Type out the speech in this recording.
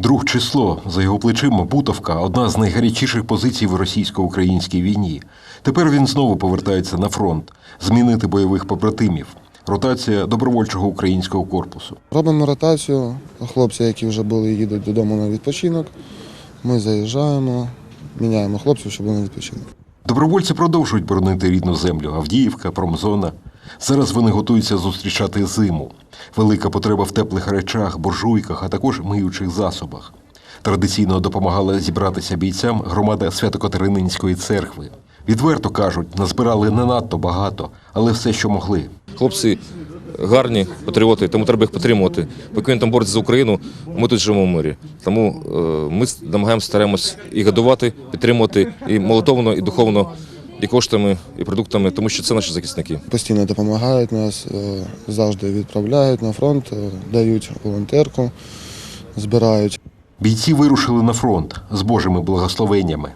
Друг число за його плечима Бутовка одна з найгарячіших позицій в російсько-українській війні. Тепер він знову повертається на фронт, змінити бойових побратимів. Ротація добровольчого українського корпусу. Робимо ротацію. Хлопці, які вже були, їдуть додому на відпочинок. Ми заїжджаємо, міняємо хлопців, щоб вони відпочили. Добровольці продовжують боронити рідну землю Авдіївка, Промзона. Зараз вони готуються зустрічати зиму. Велика потреба в теплих речах, буржуйках, а також миючих засобах. Традиційно допомагала зібратися бійцям громада Свято-Катерининської церкви. Відверто кажуть, назбирали не надто багато, але все, що могли. Хлопці гарні патріоти, тому треба їх підтримувати. Поки він там бореться за Україну, ми тут живемо в мирі. Тому е, ми намагаємося стараємось і годувати, підтримувати і молитовно, і духовно, і коштами, і продуктами, тому що це наші захисники. Постійно допомагають нас, е, завжди відправляють на фронт, е, дають волонтерку, збирають. Бійці вирушили на фронт з Божими благословеннями.